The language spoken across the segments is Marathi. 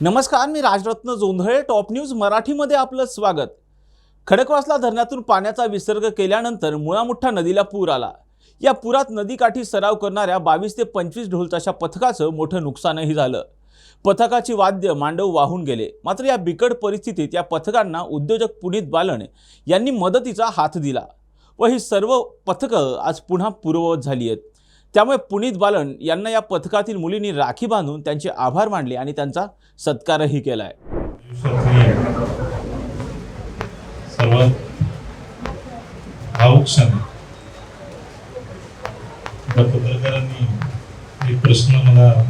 नमस्कार मी राजरत्न जोंधळे टॉप न्यूज मराठीमध्ये आपलं स्वागत. खडकवासला धरणातून पाण्याचा विसर्ग केल्यानंतर मुळामुठ्ठा नदीला पूर आला. या पुरात नदीकाठी सराव करणाऱ्या बावीस ते पंचवीस ढोलताशा पथकाचं मोठं नुकसानही झालं. पथकाची वाद्य मांडव वाहून गेले. मात्र या बिकट परिस्थितीत या पथकांना उद्योजक पुनीत बालन यांनी मदतीचा हात दिला व ही सर्व पथकं आज पुन्हा पूर्ववत झाली आहेत. त्यामुळे पुनीत बालन यांना या पथकातील मुलींनी राखी बांधून त्यांचे आभार मानले आणि त्यांचा सत्कारही केला आहे पत्रकारांनी एक प्रश्न मला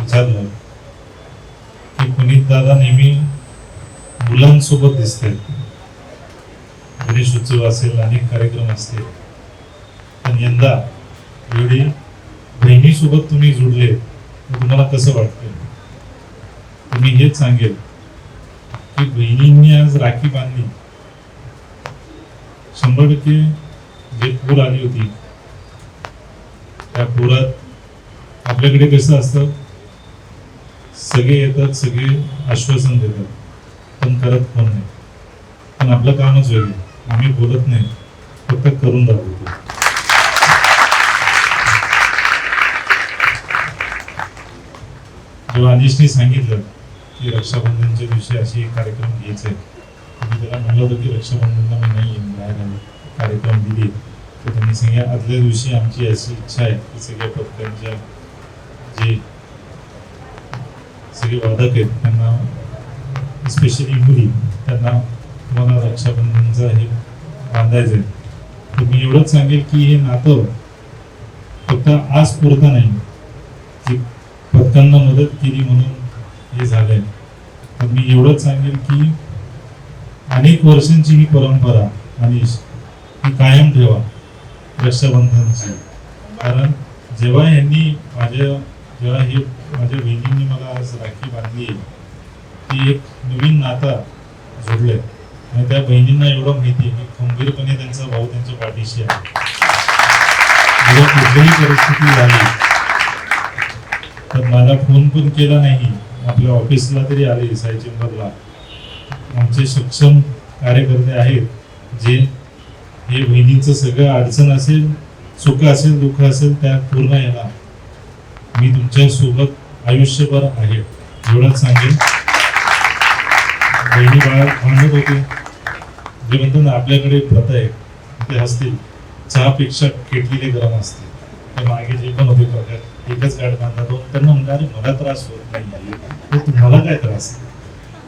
विचारला की पुनीत दादा नेहमी मुलांसोबत दिसते. गणेश उत्सव असेल अनेक कार्यक्रम असतील. पण यंदा म्हणजे एवढी बहिणीसोबत तुम्ही जुडले तर तुम्हाला कसं वाटतं तुम्ही मी हेच सांगेल की बहिणींनी आज राखी बांधली. शंभर टक्के जे पूर आली होती त्या पुरात आपल्याकडे कसं असतं? सगळे येतात सगळे आश्वासन देतात पण करत कोण नाही? पण आपलं कामच वेगळं आम्ही बोलत नाही फक्त करून दाखवतो. जेव्हा सांगितलं की रक्षाबंधनच्या दिवशी अशी एक कार्यक्रम घ्यायचे मी त्याला म्हणलं होतं की रक्षाबंधनला मी नाही येईन बाहेर आलो कार्यक्रम दिली. तर त्यांनी सांगितलं आदल्या दिवशी आमची अशी इच्छा आहे की सगळ्या पथकांच्या जे सगळे वादक आहेत त्यांना स्पेशली मुली त्यांना तुम्हाला रक्षाबंधनचं हे बांधायचं आहे तर मी एवढंच सांगेल की हे नातं फक्त आज पुरतं नाही. घटकांना मदत केली म्हणून हे झालंय. तर मी एवढंच सांगेन की अनेक वर्षांची ही परंपरा आणि ही कायम ठेवा रक्षाबंधनची. कारण जेव्हा यांनी माझ्या जेव्हा हे माझ्या बहिणींनी मला आज राखी बांधली ती एक नवीन नाता जोडलंय. आणि त्या बहिणींना एवढं माहिती आहे की खंबीरपणे त्यांचा भाऊ त्यांच्या पाठीशी आहे. जेव्हा कुठलीही परिस्थिती झाली तर मला फोन पण केला नाही. आपल्या ऑफिसला तरी आले साई चेंबरला. आमचे सक्षम कार्यकर्ते आहेत जे हे बहिणींचं सगळं अडचण असेल सुख असेल दुःख असेल त्या पूर्ण येणार मी तुमच्यासोबत आयुष्यभर आहे. एवढंच सांगेन. बहिणी बाळ म्हणत होते. जे म्हणतो ना आपल्याकडे प्रथा आहे. ते असतील. चहापेक्षा केटलेले गरम असते. ते मागे जे पण होते प्रकार. एकच गाठ बांधा दोन त्यांना म्हणलं अरे मला त्रास होत नाही तुम्हाला काय त्रास?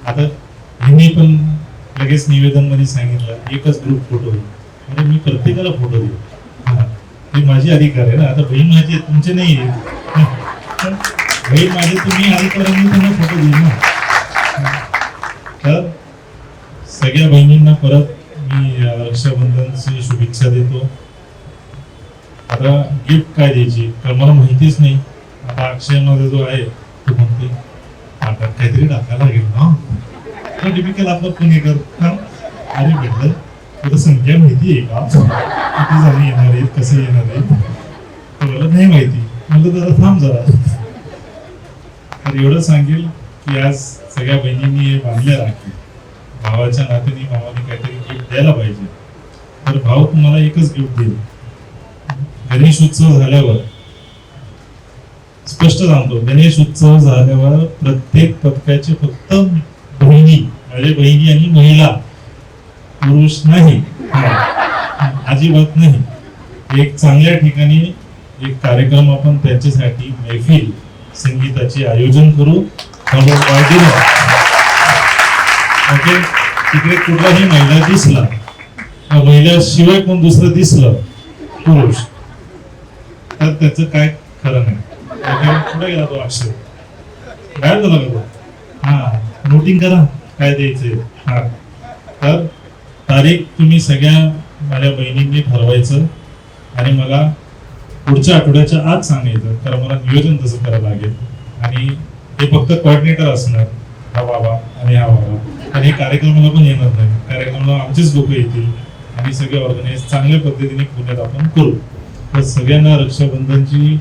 आता ह्यांनी पण लगेच निवेदनमध्ये सांगितलं एकच ग्रुप फोटो अरे मी प्रत्येकाला फोटो देऊ. ते माझे अधिकार आहे ना. आता बहीण माझी तुमचे नाही आहे. बहीण माझे तुम्ही अधिकार मी त्यांना फोटो देऊ ना. तर सगळ्या बहिणींना परत मी रक्षाबंधनची शुभेच्छा देतो. आता गिफ्ट काय द्यायची? कारण मला माहितीच नाही. आता अक्षयमध्ये जो आहे तो म्हणते आता काहीतरी टाकायला लागेल ना. तो टिपिकल आपला पुणेकर अरे भेटलं तुला संख्या माहिती आहे का? किती जण येणार आहेत कसे येणार आहेत? मला नाही माहिती. म्हणलं जरा थांब जरा. तर एवढं सांगेल की आज सगळ्या बहिणींनी हे बांधले राखी. भावाच्या नात्याने भावाने काहीतरी गिफ्ट द्यायला पाहिजे. तर भाऊ तुम्हाला एकच गिफ्ट देईल. गणेश उत्सव झाल्यावर स्पष्ट सांगतो गणेश उत्सव झाल्यावर प्रत्येक पथकाचे फक्त बहिणी म्हणजे बहिणी आणि महिला पुरुष नाही. अजिबात नाही. एक चांगल्या ठिकाणी एक कार्यक्रम आपण त्याच्यासाठी मैफिल संगीताचे आयोजन करू. ओके? तिकडे कुठलाही महिला दिसला महिला शिवाय कोण दुसरं दिसलं? पुरुष. तर त्याचं काय खरं नाही. पुढे गेला तो अक्षर काय झाला का तो? हा नोटिंग करा. काय द्यायचंय? हा. तर तारीख तुम्ही सगळ्या माझ्या बहिणींनी ठरवायचं आणि मला पुढच्या आठवड्याच्या आत सांगायचं. तर मला नियोजन तसं करावं लागेल. आणि हे फक्त कॉर्डिनेटर असणार. हा बाबा आणि हा बाबा. आणि हे कार्यक्रमाला पण येणार नाही. कार्यक्रमाला आमचेच लोक येतील. आणि सगळे ऑर्गनाईज चांगल्या पद्धतीने पुण्यात आपण करू. तर सगळ्यांना रक्षाबंधनची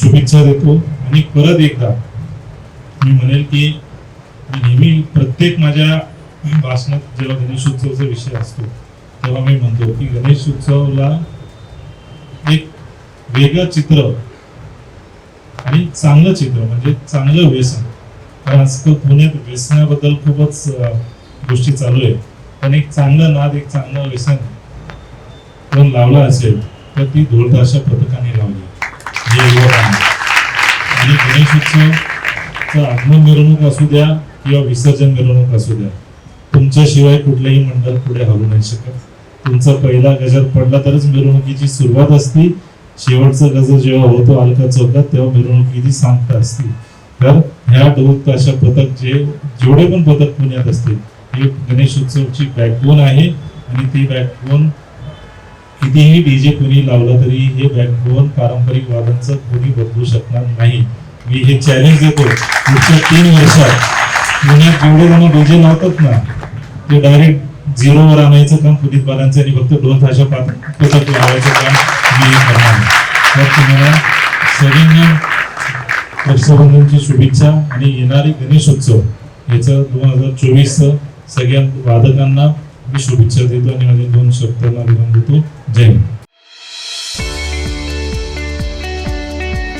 शुभेच्छा देतो. आणि परत एकदा मी म्हणेल की नेहमी प्रत्येक माझ्या भाषणात जेव्हा गणेशोत्सवाचा विषय असतो तेव्हा मी म्हणतो की गणेशोत्सवला एक वेगळं चित्र आणि चांगलं चित्र म्हणजे चांगलं व्यसन. कारण आजकाल पुण्यात व्यसनाबद्दल खूपच गोष्टी चालू आहे पण एक चांगलं नाद एक चांगलं व्यसन पण लावला असेल तर ती ढोलताशा पथकाने लावली. आणि गणेश उत्सव आणि गणेशोत्सवचं आगमन मिरवणूक असू द्या किंवा विसर्जन मिरवणूक असू द्या तुमच्याशिवाय कुठलंही मंडळ पुढे हलू नाही शकत. तुमचा पहिला गजर पडला तरच मिरवणुकीची सुरुवात असती. शेवटचा गजर जेव्हा होतो अलका चौकात तेव्हा मिरवणुकीची सांगता असते. तर ह्या ढोल अशा पथक जे जेवढे पण पथक पुण्यात असतील हे गणेशोत्सवची बॅकबोन आहे. आणि ती बॅकबोन कितीही डीजे कुणी लावला तरी हे बॅकबोन पारंपरिक वादांचं कोणी बदलू शकणार नाही. मी हे चॅलेंज देतो पुढच्या तीन वर्षात. पुण्यात जेवढे जण डीजे लावतात ना ते डायरेक्ट झिरोवर आणायचं काम पुलिस बालांचं आणि फक्त दोन भाषा पथक लावायचं काम मी करणार. तर तुम्हाला सगळ्यांना रक्षाबंधनची शुभेच्छा आणि येणारे गणेशोत्सव याचं दोन हजार चोवीसचं सगळ्या वादकांना मी शुभेच्छा देतो आणि माझे दोन शब्दांना विराम देतो जय हिंद